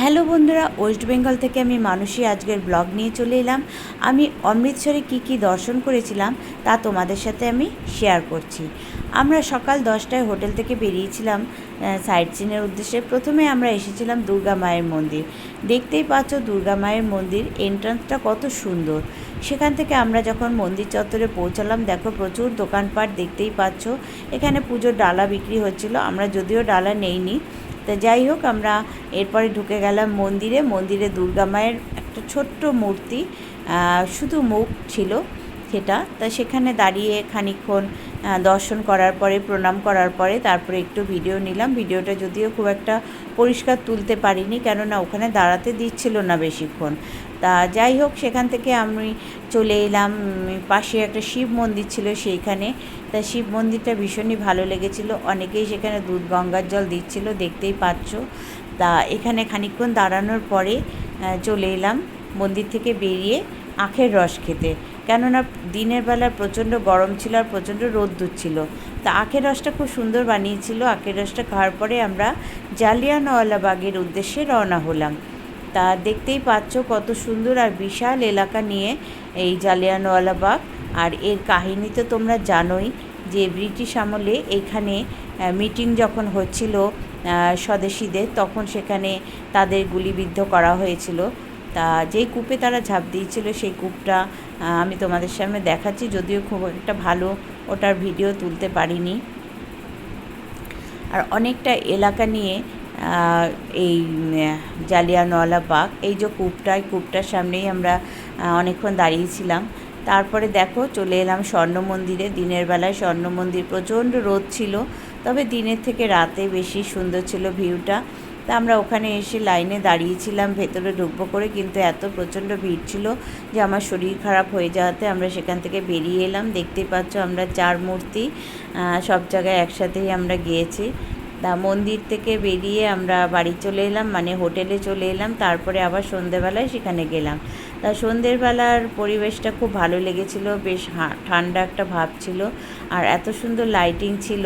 Hello বন্ধুরা, West Bengal থেকে আমি মানুষই আজকের ব্লগ নিয়ে চলে এলাম। আমি অমৃতসরে কি কি দর্শন করেছিলাম তা তোমাদের সাথে আমি শেয়ার করছি। আমরা সকাল দশটায় হোটেল থেকে বেরিয়েছিলাম সাইট সিনের উদ্দেশ্যে। প্রথমে আমরা এসেছিলাম দুর্গা মায়ের মন্দির। দেখতেই পাচ্ছ দুর্গা মায়ের মন্দির এন্ট্রান্সটা কত সুন্দর। সেখান থেকে আমরা যখন মন্দির চত্বরে পৌঁছালাম, দেখো প্রচুর দোকানপাট দেখতেই পাচ্ছ। এখানে পুজোর ডালা বিক্রি হচ্ছিল। আমরা যদিও ডালা নেইনি তা যাই হোক আমরা এরপরে ঢুকে গেলাম মন্দিরে। মন্দিরে দুর্গা মায়ের একটা ছোট্ট মূর্তি শুধু মুখ ছিল সেটা। তা সেখানে দাঁড়িয়ে খানিকক্ষণ আহ, দর্শন করার পরে, প্রণাম করার পরে তারপরে একটু ভিডিও নিলাম। ভিডিওটা যদিও খুব একটা পরিষ্কার তুলতে পারিনি, কেননা ওখানে দাঁড়াতে দিচ্ছিল না বেশিক্ষণ। তা যাই হোক, সেখান থেকে আমি চলে এলাম। পাশে একটা শিব মন্দির ছিল সেইখানে। তা শিব মন্দিরটা ভীষণই ভালো লেগেছিল। অনেকেই সেখানে দুধ গঙ্গার জল দিচ্ছিল, দেখতেই পাচ্ছ। তা এখানে খানিকক্ষণ দাঁড়ানোর পরে চলে এলাম মন্দির থেকে বেরিয়ে আখের রস খেতে। কেননা দিনের বেলা প্রচণ্ড গরম ছিল আর প্রচণ্ড রোদ্দুর ছিল। তা আখের রসটা খুব সুন্দর বানিয়েছিল। আখের রসটা খাওয়ার পরে আমরা জালিয়ানওয়ালাবাগের উদ্দেশ্যে রওনা হলাম। তা দেখতেই পাচ্ছ কত সুন্দর আর বিশাল এলাকা নিয়ে এই জালিয়ানওয়ালাবাগ। আর এর কাহিনী তো তোমরা জানোই যে ব্রিটিশ আমলে এখানে মিটিং যখন হচ্ছিল স্বদেশীদের, তখন সেখানে তাদের গুলিবিদ্ধ করা হয়েছিল। তা যেই কূপে তারা ঝাঁপ দিয়েছিল, সেই কূপটা আমি তোমাদের সামনে দেখাচ্ছি। যদিও খুব একটা ভালো ওটার ভিডিও তুলতে পারিনি। আর অনেকটা এলাকা নিয়ে এই জালিয়ানওয়ালা বাগ, এই যে কূপটা, এই কূপটার সামনেই আমরা অনেকক্ষণ দাঁড়িয়েছিলাম তারপরে দেখো, চলে এলাম স্বর্ণ মন্দিরে। দিনের বেলায় স্বর্ণ মন্দির প্রচণ্ড রোদ ছিল, তবে দিনের থেকে রাতে বেশি সুন্দর ছিল ভিউটা। তা আমরা ওখানে এসে লাইনে দাঁড়িয়েছিলাম, ভেতরে ঢুকবো করে, কিন্তু এত প্রচণ্ড ভিড় ছিল যে আমার শরীর খারাপ হয়ে যাওয়াতে আমরা সেখান থেকে বেরিয়ে এলাম। দেখতেই পাচ্ছ আমরা চার মূর্তি সব জায়গায় একসাথেই আমরা গিয়েছি। তা মন্দির থেকে বেরিয়ে আমরা বাড়ি চলে এলাম মানে হোটেলে চলে এলাম, তারপরে আবার সন্ধেবেলায় সেখানে গেলাম। তা সন্ধ্যের বেলার পরিবেশটা খুব ভালো লেগেছিল, বেশ ঠান্ডা একটা ভাব ছিল, আর এত সুন্দর লাইটিং ছিল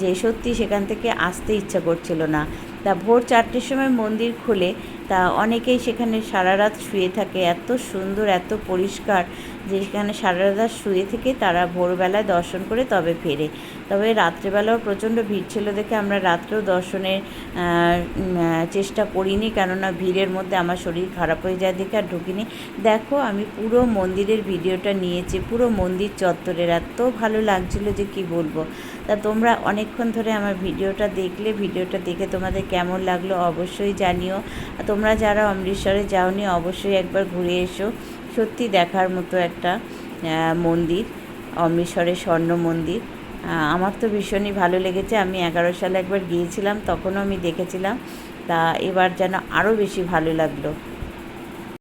যে সত্যি সেখান থেকে আসতে ইচ্ছা করছিল না। তা ভোর চারটের সময় মন্দির খুলে, তা অনেকেই সেখানে সারা রাত শুয়ে থাকে। এত সুন্দর, এত পরিষ্কার যে সেখানে সারা রাত শুয়ে থেকে তারা ভোরবেলায় দর্শন করে তবে ফেরে। তবে রাত্রেবেলাও প্রচণ্ড ভিড় ছিল দেখে আমরা রাত্রেও দর্শনের চেষ্টা করিনি। কেননা ভিড়ের মধ্যে আমার শরীর খারাপ হয়ে যায় দেখে আর ঢুকিনি। দেখো, আমি পুরো মন্দিরের ভিডিওটা নিয়েছি, পুরো মন্দির চত্বরের। এত ভালো লাগছিল যে কি বলব? তা তোমরা অনেকক্ষণ ধরে আমার ভিডিওটা দেখলে, ভিডিওটা দেখে তোমাদের কেমন লাগল অবশ্যই জানিও। তোমরা যারা অমৃতসরে যাওনি, অবশ্যই একবার ঘুরে এসো। সত্যি দেখার মতো একটা মন্দির, অমৃতসরের স্বর্ণ মন্দির। আমার তো ভীষণই ভালো লেগেছে। আমি এগারো সালে একবার গিয়েছিলাম, তখনও আমি দেখেছিলাম। তা এবার যেন আরও বেশি ভালো লাগল।